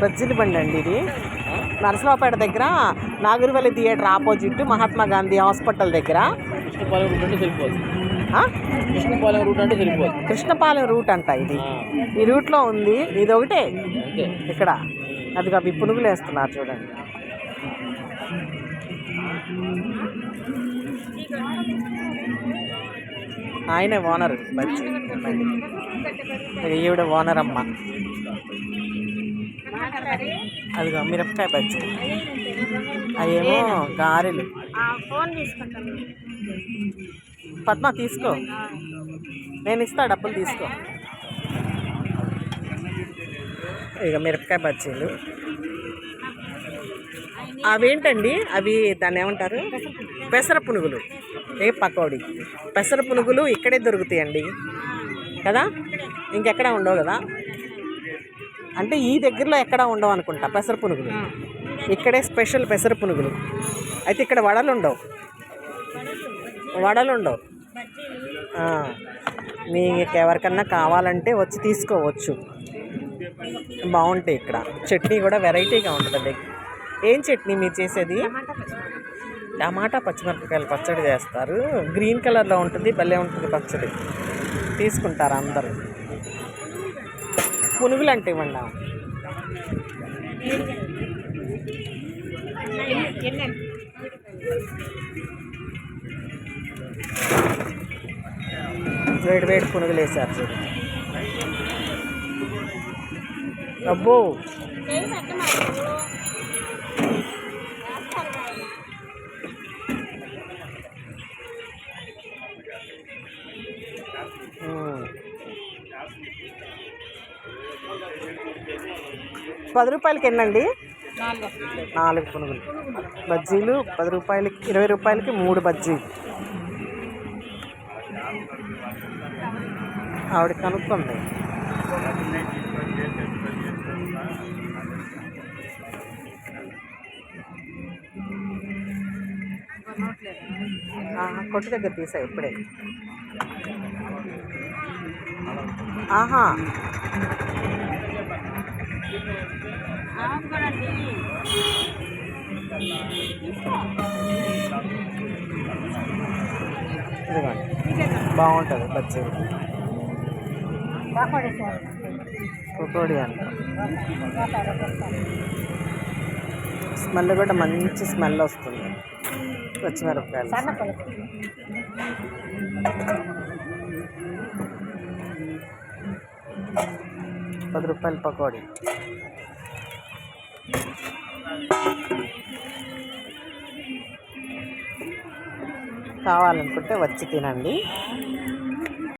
బజ్జీల బండి అండి ఇది. నరసరావుపేట దగ్గర Nagarivalli theatre opposite Mahatma Gandhi hospital దగ్గర. కృష్ణపాలెం రూట్ అంటే? కృష్ణపాలెం రూట్ అంటే సరిపోదు. కృష్ణపాలెం రూట్ అంట ఇది. ఈ రూట్లో ఉంది. ఇది ఒకటే. ఇక్కడ. అది అవి పునుగులు వేస్తున్నారు చూడండి. ఆయనే ఓనర్. బజ్జీ ఈవిడ ఓనర్ అమ్మ అదిగో మిరపకాయ బజ్జీ. అవేమో గారెలు. పద్మ తీసుకో. నేను ఇస్తా డబ్బులు తీసుకో. ఇక మిరపకాయ బజ్జీలు. అవేంటండి? అవి దాన్ని ఏమంటారు? పెసర పునుగులు. ఏ పకోడీ. పెసర పునుగులు ఇక్కడే దొరుకుతాయండి. కదా? ఇంకెక్కడ ఉండవు కదా? అంటే ఈ దగ్గరలో ఎక్కడ ఉండవు అనుకుంటా పెసర పునుగులు. ఇక్కడే స్పెషల్ పెసర పునుగులు. అయితే ఇక్కడ వడలు ఉండవు. వడలు ఉండవు. మీకు ఎవరికన్నా కావాలంటే వచ్చి తీసుకోవచ్చు. బాగుంటాయి ఇక్కడ. చట్నీ కూడా వెరైటీగా ఉంటుందండి. ఏం చట్నీ మీరు చేసేది? టమాటా పచ్చిమిరపకాయలు పచ్చడి చేస్తారు. గ్రీన్ కలర్లో ఉంటుంది భలే ఉంటుంది పచ్చడి. తీసుకుంటారు అందరూ. పునుగులు అంటే ఇవ్వండి వేడి వేడి పునుగులు వేసారు చూడు. అబ్బో! పది రూపాయలకి ఎన్నండి? నాలుగు. పునుగులు. బజ్జీలు పది రూపాయలకి ఇరవై రూపాయలకి మూడు బజ్జీలు ఆవిడ కనుక్కుంది. కొట్టు దగ్గర తీసా ఇప్పుడే. ఆహా. బాగుంటుంది బజ్జీలు పకోడీ అంట. స్మెల్ కూడా మంచి స్మెల్ వస్తుంది. పచ్చిమిరపకాయలు. పది రూపాయల పకోడీ. కావాలనుకుంటే వచ్చి తినండి.